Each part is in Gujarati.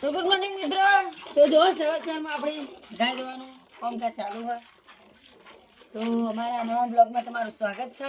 તો ગુડ મોર્નિંગ મિત્રો. તો જો સવાર સવારમાં આપણે ગાય દોવાનું કામકાજ ચાલુ હોય. તો અમારા નવા બ્લોગમાં તમારું સ્વાગત છે.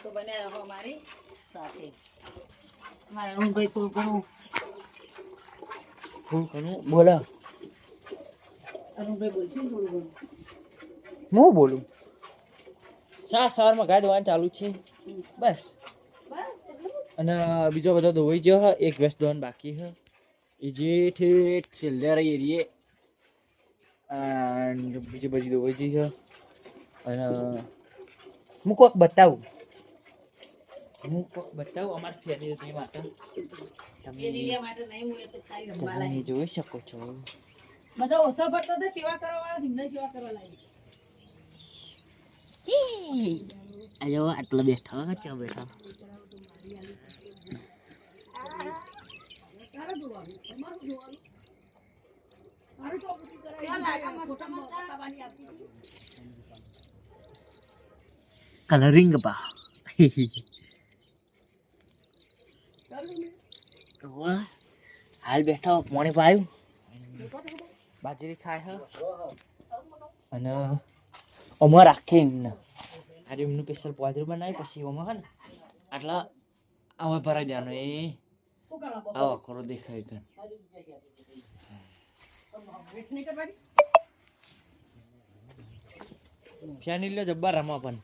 તો બને રહો અમારી સાથે. અમારા અરુણભાઈ થોડું ઘણું કરું બોલો. અરુણભાઈ બોલશે થોડું ઘણું? હું બોલું? સાર સવારમાં ગાય દોવાનું ચાલુ છે. બસ. અને બીજો બધો ધોઈ ગયો એક વેસ્ટ દોવાનું બાકી એ જે ઠેઠ છેલ્લે એરીએ and બીજી બધી ધોઈ જઈ છે અને હું કોક બતાવું હું કોક બતાવું અમારી માટે તમે જોઈ શકો છો બધા ઓછો પડતો તો સેવા કરવા વાળા ધીમને સેવા કરવા લાગે આ આટલો બેઠો ચો બેઠો કલરિંગ બા હાલ બેઠો. પાણી પાયું બાજરી ખાય હ. અને અમે રાખે એમને. આજે એમનું સ્પેશિયલ પોજરું બનાવી પછી અમે હે ને. આટલા આમાં ભરાઈ જવાનું એ. શું કરવા બપોરે? આવો ખરો દેખાય કર ફેની લ્યો જબ્બર રમા પણ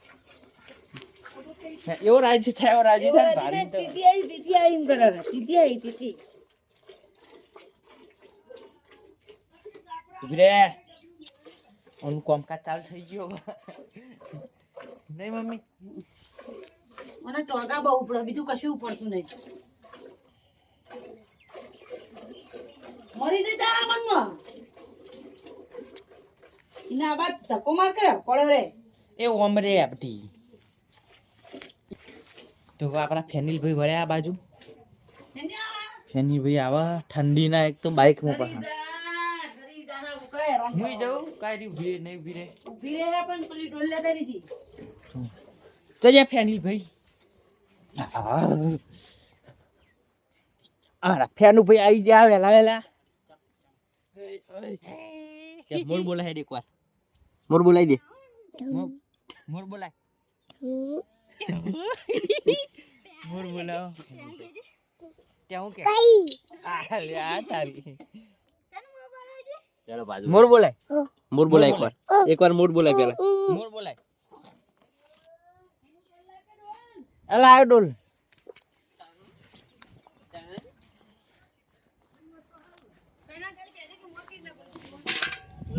એવો રાજી થાય એવો રાજી થાય ભારી તીતી આવી દીદી આવી એમ કરે દીદી આવી દીદી ઉભરે ઓનું કામકાજ ચાલુ થઈ ગયો નહીં મમ્મી મને ટોગા બહુ પડે બીજું કશું ઉપડતું નહીં મરી જઈ તારા મનમાં. એને બાદ ધક્કો માર કે પડે રે. એ ઓમ રે આપટી તો આપણા ફેનિલ ભાઈ વળ્યા આ બાજુ. એને ફેનિલ ભાઈ આવા ઠંડીના એક તો બાઇકમાં પાછા ગરીદા, ગરીદાના ઉકાળે રમતો. હું જાઉં? કાંઈ રી ઊભી રે નહીં. ઊભી રે ઊભી રહે પણ પેલી ડોલ લેતા હતી. તો જા ફેનિલ ભાઈ આ ફેનું ભાઈ આવી જા વેલા વેલા કે મોર બોલા હેડ એકવાર. મોર બોલાઈ દે. મોર- બોલાય. મોર બોલાવ. ત્યાં હું કે? આ લે આ તારી. મોર બોલાય. મોર બોલાય એકવાર. એકવાર મોર બોલાય પેલા. મોર બોલાય. અલા આ ડોલ.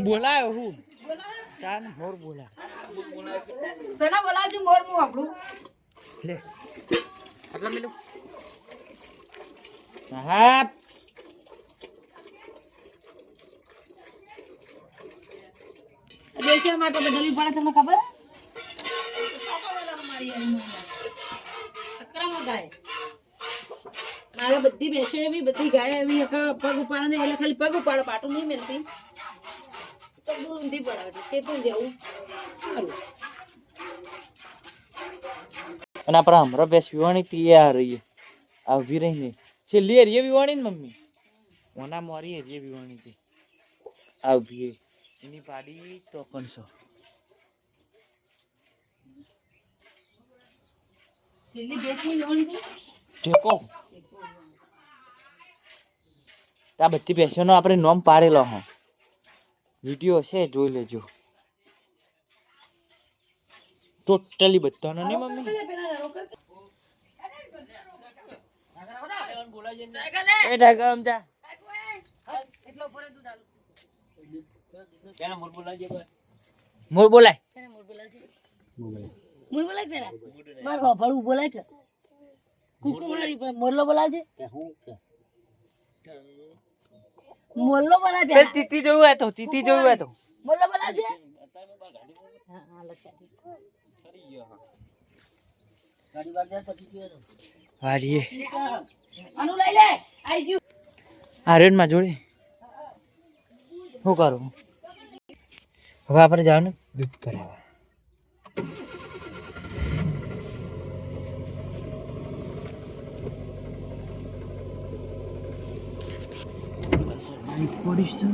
બોલાયો હું? ચાલ મોર બોલા. પેલા બોલાવજો મોર હું આપણું લે. આટલા મેલો. હા દેશી માટે બદલવી પડે તમને ખબર? મારે બધી ભેંસો એવી બધી ગાય એવી પગ ઉપાડે ને એટલે ખાલી પગ ઉપાડો પાટું નહીં મેલતી. તો બહુ ઊંધી પડાવે છે તે સારું અને આપણા હમણાં બેસ વિવાણી તૈયાર રહીએ. આવી ઊભી છે લે હરીએ વિવાણી ને મમ્મી. ઓના મોરી હરીએ વિવાણી તી આવી એની પાડી ટોકન છે. ટેકો આ બધી પેશનો આપણે નોમ પાડેલો હો. વીડિયો છે જોઈ લેજો. ટોટલી બધાનો નહીં મમ્મી? એ ટાઈગર આમ જા. એટલો ઉપર દૂધ આલું મોર બોલાય. મોર બોલાય પેલા માર હોભળું બોલાય કે કુકુ મારી મોરલો બોલાવજે મોરલો બોલાય પેલ બે તીતી જોયું હોય તો તીતી જોયું હોય તો. મોરલો બોલાવજે હા હા લખાતી વાડીએ આનું લઈ લે. આઈ ગયું. આર્યનમાં જોડે. શું કરું? હવે આપણે જવાનું દૂધ ભરાવા બસ આવી પડીશ છું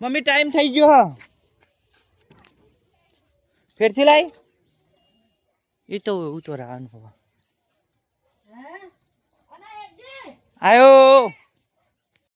મમ્મી ટાઈમ થઈ ગયો હા. ફેરથી લાઈ એ તો એવું તો રહેવાનું હોવા આયો.